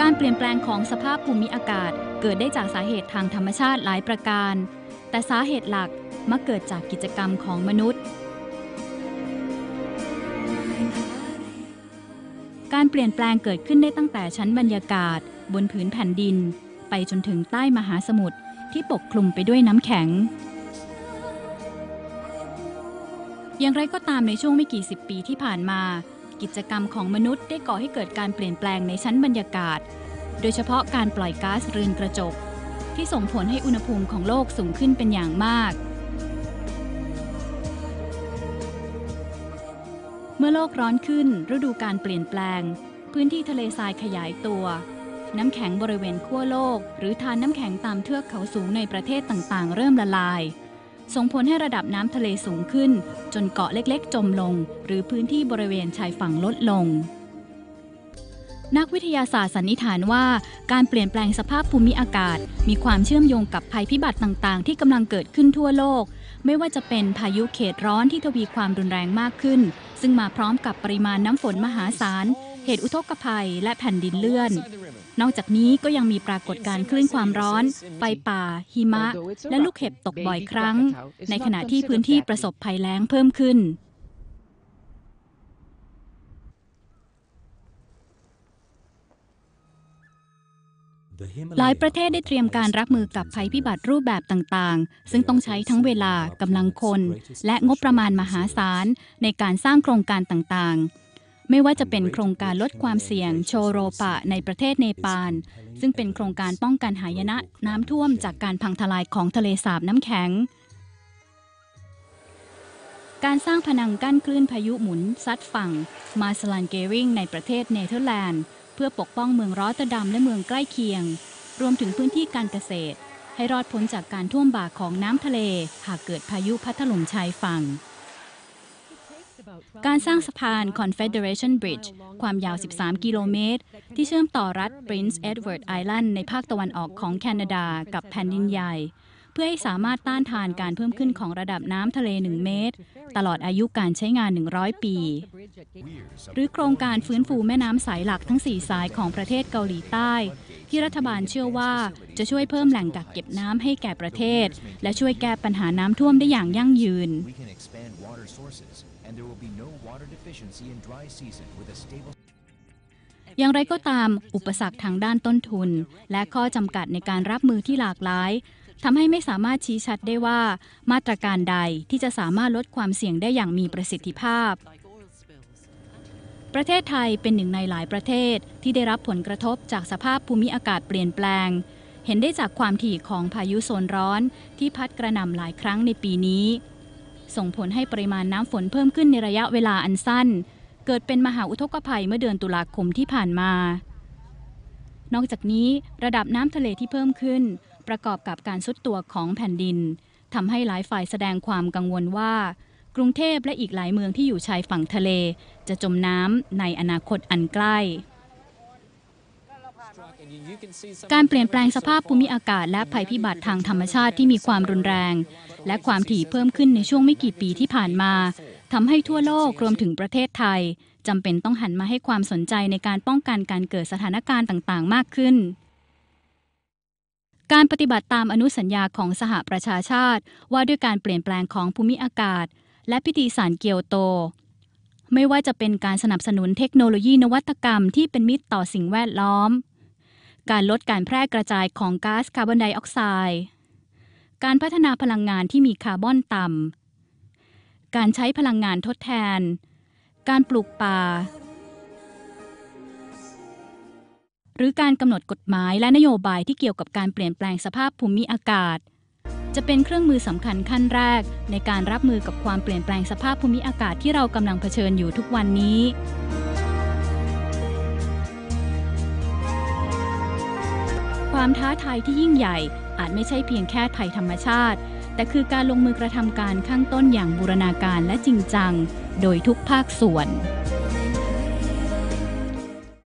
การเปลี่ยนแปลงของสภาพภูมิอากาศเกิดได้จากสาเหตุทางธรรมชาติหลายประการ แต่สาเหตุหลักมักเกิดจากกิจกรรมของมนุษย์ การเปลี่ยนแปลงเกิดขึ้นได้ตั้งแต่ชั้นบรรยากาศ บนผืนแผ่นดิน ไปจนถึงใต้มหาสมุทรที่ปกคลุมไปด้วยน้ำแข็ง อย่างไรก็ตามในช่วงไม่กี่สิบปีที่ผ่านมา กิจกรรมของมนุษย์ได้ก่อให้เกิดการเปลี่ยนแปลงในชั้นบรรยากาศ โดยเฉพาะการปล่อยก๊าซเรือนกระจก ที่ส่งผลให้อุณหภูมิของโลกสูงขึ้นเป็นอย่างมาก เมื่อโลกร้อนขึ้นฤดูการเปลี่ยนแปลง พื้นที่ทะเลทรายขยายตัว น้ำแข็งบริเวณขั้วโลก หรือทานน้ำแข็งตามเทือกเขาสูงในประเทศต่างๆ เริ่มละลาย ส่งผลให้ระดับน้ำทะเลสูงขึ้น จนเกาะเล็กๆ จมลง หรือพื้นที่บริเวณชายฝั่งลดลง นักวิทยาศาสตร์สันนิษฐานว่าการเปลี่ยนแปลงสภาพภูมิอากาศ มีความเชื่อมโยงกับภัยพิบัติต่างๆ ที่กำลังเกิดขึ้นทั่วโลก ไม่ว่าจะเป็นพายุเขตร้อนที่ทวีความรุนแรงมากขึ้น ซึ่งมาพร้อมกับปริมาณน้ำฝนมหาศาล เหตุอุทกภัยและแผ่นดินเลื่อน นอกจากนี้ก็ยังมีปรากฏการณ์คลื่นความร้อน ไฟป่า หิมะ และลูกเห็บตกบ่อยครั้ง ในขณะที่พื้นที่ประสบภัยแล้งเพิ่มขึ้น หลายประเทศได้เตรียมการรับมือกับภัยพิบัติรูปแบบต่างๆ ซึ่งต้องใช้ทั้งเวลากำลังคน และงบประมาณมหาศาลในการสร้างโครงการต่างๆ ไม่ว่าจะเป็นโครงการลดความเสี่ยงโชโรปะในประเทศเนปาล ซึ่งเป็นโครงการป้องกันหายนะน้ำท่วมจากการพังทลายของทะเลสาบน้ำแข็ง การสร้างพนังกั้นคลื่นพายุหมุนซัดฝั่ง มาสลันเกริงในประเทศเนเธอร์แลนด์ เพื่อปกป้องเมืองรอตเตอร์ดัมและเมืองใกล้เคียง รวมถึงพื้นที่การเกษตร ให้รอดพ้นจากการท่วมบ่าของน้ำทะเล หากเกิดพายุพัดถล่มชายฝั่ง การสร้างสะพาน Confederation Bridge ความยาว 13 กิโลเมตร ที่เชื่อมต่อรัฐ Prince Edward Island ในภาคตะวันออกของแคนาดากับแผ่นดินใหญ่ เพื่อให้สามารถต้านทานการเพิ่มขึ้นของระดับน้ำทะเล 1 เมตร ตลอดอายุการใช้งาน 100 ปี หรือโครงการฟื้นฟูแม่น้ำสายหลักทั้ง 4 สายของประเทศเกาหลีใต้ที่รัฐบาลเชื่อว่าจะช่วยเพิ่มแหล่งกักเก็บน้ำให้แก่ประเทศ และช่วยแก้ปัญหาน้ำท่วมได้อย่างยั่งยืน And there will be no water deficiency in dry season with a stable อย่างไรก็ตามอุปสรรคทางด้านต้นทุน และข้อจำกัดในการรับมือที่หลากหลายทำให้ไม่สามารถชี้ชัดได้ว่า มาตรการใดที่จะสามารถลดความเสี่ยงได้อย่างมีประสิทธิภาพ ประเทศไทยเป็นหนึ่งในหลายประเทศที่ได้รับผลกระทบจากสภาพภูมิอากาศเปลี่ยนแปลง เห็นได้จากความถี่ของพายุโซนร้อนที่พัดกระหน่ำหลายครั้งในปีนี้ ส่งผลให้ปริมาณน้ำฝนเพิ่มขึ้นในระยะเวลาอันสั้น เกิดเป็นมหาอุทกภัยเมื่อเดือนตุลาคมที่ผ่านมา นอกจากนี้ระดับน้ำทะเลที่เพิ่มขึ้น ประกอบกับการซุดตัวของแผ่นดินทำให้หลายฝ่ายแสดงความกังวลว่า กรุงเทพและอีกหลายเมืองที่อยู่ชายฝั่งทะเล จะจมน้ำในอนาคตอันใกล้ การเปลี่ยนแปลงสภาพภูมิอากาศและภัยพิบัติทางธรรมชาติที่มีความรุนแรง และความถี่เพิ่มขึ้นในช่วงไม่กี่ปีที่ผ่านมาทำให้ทั่วโลกรวมถึงประเทศไทยจำเป็นต้องหันมาให้ความสนใจในการป้องกันการเกิดสถานการณ์ต่างๆ มากขึ้น การปฏิบัติตามอนุสัญญาของสหประชาชาติ ว่าด้วยการเปลี่ยนแปลงของภูมิอากาศ และพิธีสารเกียวโต ไม่ว่าจะเป็นการสนับสนุนเทคโนโลยีนวัตกรรมที่เป็นมิตรต่อสิ่งแวดล้อม การลดการแพร่กระจายของก๊าซคาร์บอนไดออกไซด์การพัฒนาพลังงานที่มีคาร์บอนต่ำ การใช้พลังงานทดแทน การปลูกป่า หรือการกำหนดกฎหมายและนโยบายที่เกี่ยวกับการเปลี่ยนแปลงสภาพภูมิอากาศ จะเป็นเครื่องมือสำคัญขั้นแรก ในการรับมือกับความเปลี่ยนแปลงสภาพภูมิอากาศที่เรากำลังเผชิญอยู่ทุกวันนี้ ความท้าทายที่ยิ่งใหญ่ อาจไม่ใช่เพียงแค่ภัยธรรมชาติ แต่คือการลงมือกระทำการข้างต้นอย่างบูรณาการและจริงจัง โดยทุกภาคส่วน